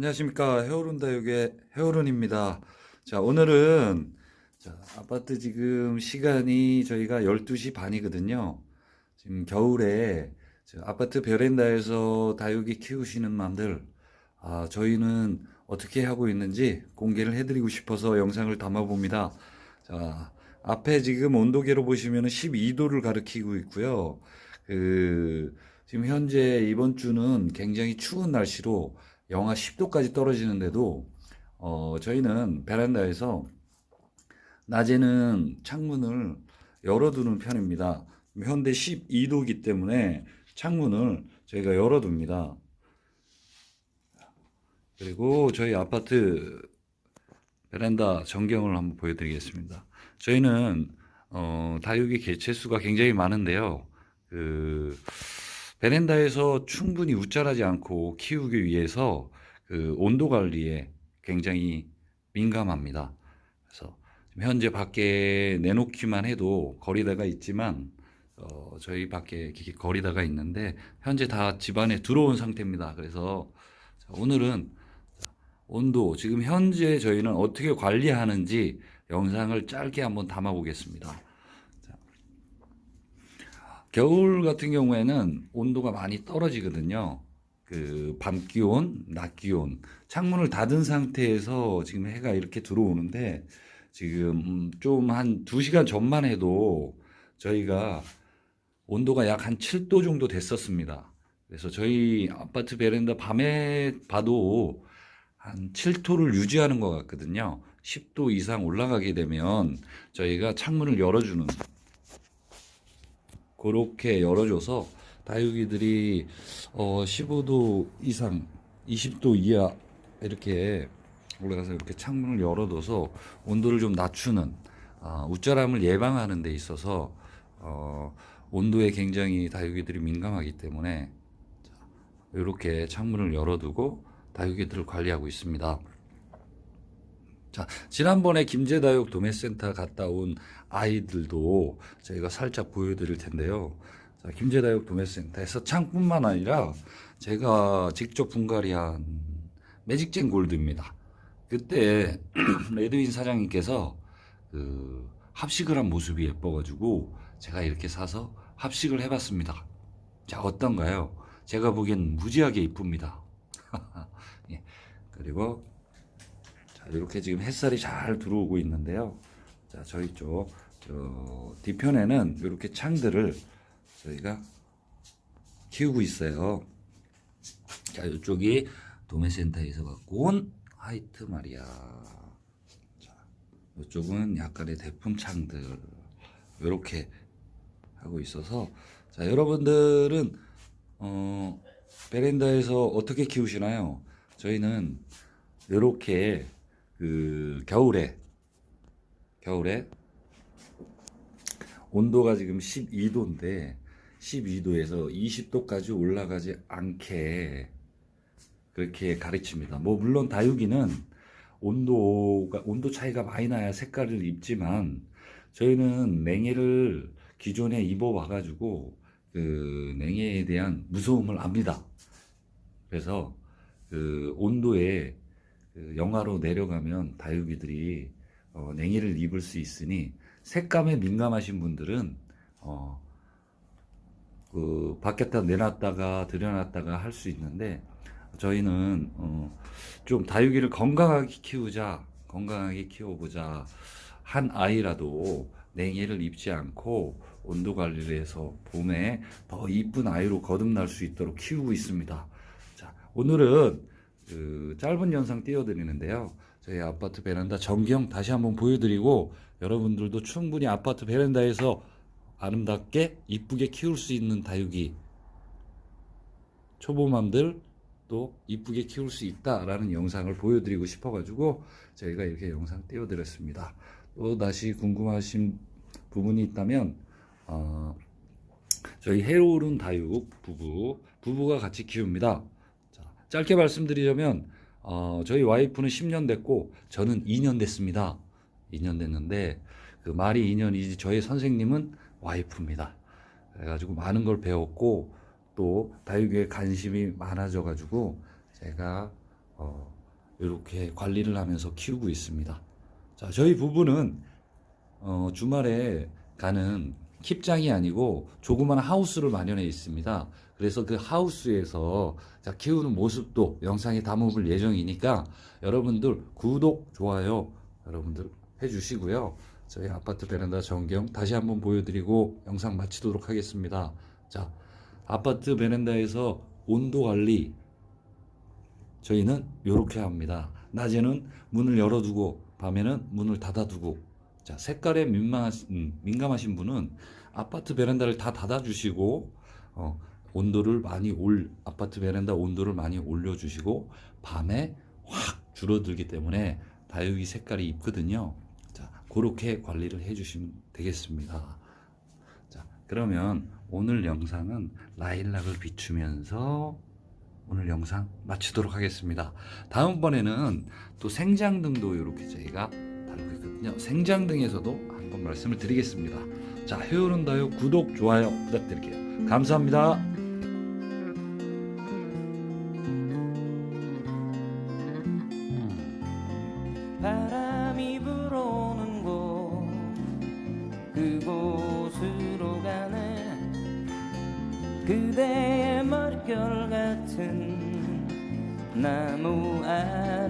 안녕하십니까 해오른다육의 해오른입니다. 자 오늘은 자, 아파트 지금 시간이 저희가 12시 반이거든요. 지금 겨울에 저 아파트 베란다에서 다육이 키우시는 분들 아, 저희는 어떻게 하고 있는지 공개를 해드리고 싶어서 영상을 담아봅니다. 자 앞에 지금 온도계로 보시면 12도를 가리키고 있고요. 그 지금 현재 이번 주는 굉장히 추운 날씨로 영하 10도까지 떨어지는데도 어, 저희는 베란다에서 낮에는 창문을 열어두는 편입니다. 현대 12도이기 때문에 창문을 저희가 열어둡니다. 그리고 저희 아파트 베란다 전경을 한번 보여드리겠습니다. 저희는 어, 다육이 개체수가 굉장히 많은데요. 그 베란다에서 충분히 웃자라지 않고 키우기 위해서 그 온도 관리에 굉장히 민감합니다. 그래서 현재 밖에 내놓기만 해도 거리다가 있지만 어, 저희 밖에 거리다가 있는데 현재 다 집안에 들어온 상태입니다. 그래서 자, 오늘은 자, 온도 지금 현재 저희는 어떻게 관리하는지 영상을 짧게 한번 담아 보겠습니다. 겨울 같은 경우에는 온도가 많이 떨어지거든요. 그 밤 기온, 낮 기온. 창문을 닫은 상태에서 지금 해가 이렇게 들어오는데 지금 좀 한 2시간 전만 해도 저희가 온도가 약 한 7도 정도 됐었습니다. 그래서 저희 아파트 베란다 밤에 봐도 한 7도를 유지하는 것 같거든요. 10도 이상 올라가게 되면 저희가 창문을 열어주는 그렇게 열어줘서 다육이들이 어 15도 이상, 20도 이하 이렇게 올라가서 이렇게 창문을 열어둬서 온도를 좀 낮추는 아, 웃자람을 예방하는 데 있어서 어, 온도에 굉장히 다육이들이 민감하기 때문에 자, 이렇게 창문을 열어두고 다육이들을 관리하고 있습니다. 자, 지난번에 김제다육 도매센터 갔다 온 아이들도 저희가 살짝 보여드릴 텐데요. 자, 김제다육 도매센터에서 창뿐만 아니라 제가 직접 분갈이한 매직젠 골드입니다. 그때 레드윈 사장님께서 그 합식을 한 모습이 예뻐가지고 제가 이렇게 사서 합식을 해봤습니다. 자, 어떤가요? 제가 보기엔 무지하게 이쁩니다. 예, 그리고 자, 이렇게 지금 햇살이 잘 들어오고 있는데요. 자, 저희 쪽, 저, 뒤편에는 이렇게 창들을 저희가 키우고 있어요. 자, 이쪽이 도매센터에서 갖고 온 화이트 마리아. 자, 이쪽은 약간의 대품 창들. 이렇게 하고 있어서. 자, 여러분들은, 어, 베란다에서 어떻게 키우시나요? 저희는 이렇게 그 겨울에 겨울에 온도가 지금 12도인데 12도에서 20도까지 올라가지 않게 그렇게 가르칩니다. 뭐 물론 다육이는 온도가 온도 차이가 많이 나야 색깔을 입지만 저희는 냉해를 기존에 입어봐 가지고 그 냉해에 대한 무서움을 압니다. 그래서 그 온도에 그 영하로 내려가면 다육이들이 어, 냉이를 입을 수 있으니 색감에 민감하신 분들은 어, 그 밖에다 내놨다가 들여놨다가 할 수 있는데 저희는 어, 좀 다육이를 건강하게 키우자 건강하게 키워보자 한 아이라도 냉해를 입지 않고 온도 관리를 해서 봄에 더 이쁜 아이로 거듭날 수 있도록 키우고 있습니다. 자, 오늘은 그 짧은 영상 띄워드리는데요. 저희 아파트 베란다 전경 다시 한번 보여드리고 여러분들도 충분히 아파트 베란다에서 아름답게 이쁘게 키울 수 있는 다육이 초보맘들 또 이쁘게 키울 수 있다라는 영상을 보여드리고 싶어가지고 저희가 이렇게 영상 띄워드렸습니다. 또 다시 궁금하신 부분이 있다면 어, 저희 해로운 다육 부부 부부가 같이 키웁니다. 자, 짧게 말씀드리자면 어, 저희 와이프는 10년 됐고 저는 2년 됐습니다. 2년 됐는데 그 말이 2년이지 저희 선생님은 와이프입니다. 그래가지고 많은 걸 배웠고 또 다육이에 관심이 많아져가지고 제가 어, 이렇게 관리를 하면서 키우고 있습니다. 자, 저희 부부는 어, 주말에 가는 킵장이 아니고 조그마한 하우스를 마련해 있습니다. 그래서 그 하우스에서 자, 키우는 모습도 영상에 담아볼 예정이니까 여러분들 구독, 좋아요 여러분들 해주시고요. 저희 아파트 베란다 전경 다시 한번 보여드리고 영상 마치도록 하겠습니다. 자, 아파트 베란다에서 온도 관리 저희는 이렇게 합니다. 낮에는 문을 열어두고 밤에는 문을 닫아두고 자 색깔에 민망하신, 음, 민감하신 분은 아파트 베란다를 다 닫아주시고 어, 온도를 많이 올 아파트 베란다 온도를 많이 올려주시고 밤에 확 줄어들기 때문에 다육이 색깔이 이쁘거든요. 자 그렇게 관리를 해주시면 되겠습니다. 자 그러면 오늘 영상은 라일락을 비추면서 오늘 영상 마치도록 하겠습니다. 다음번에는 또 생장 등도 이렇게 저희가 다루고 있거든요. 생장 등에서도 한번 말씀을 드리겠습니다. 자, 해오른 다요 구독, 좋아요 부탁드릴게요. 감사합니다. 그대의 머릿결 같은 나무 아래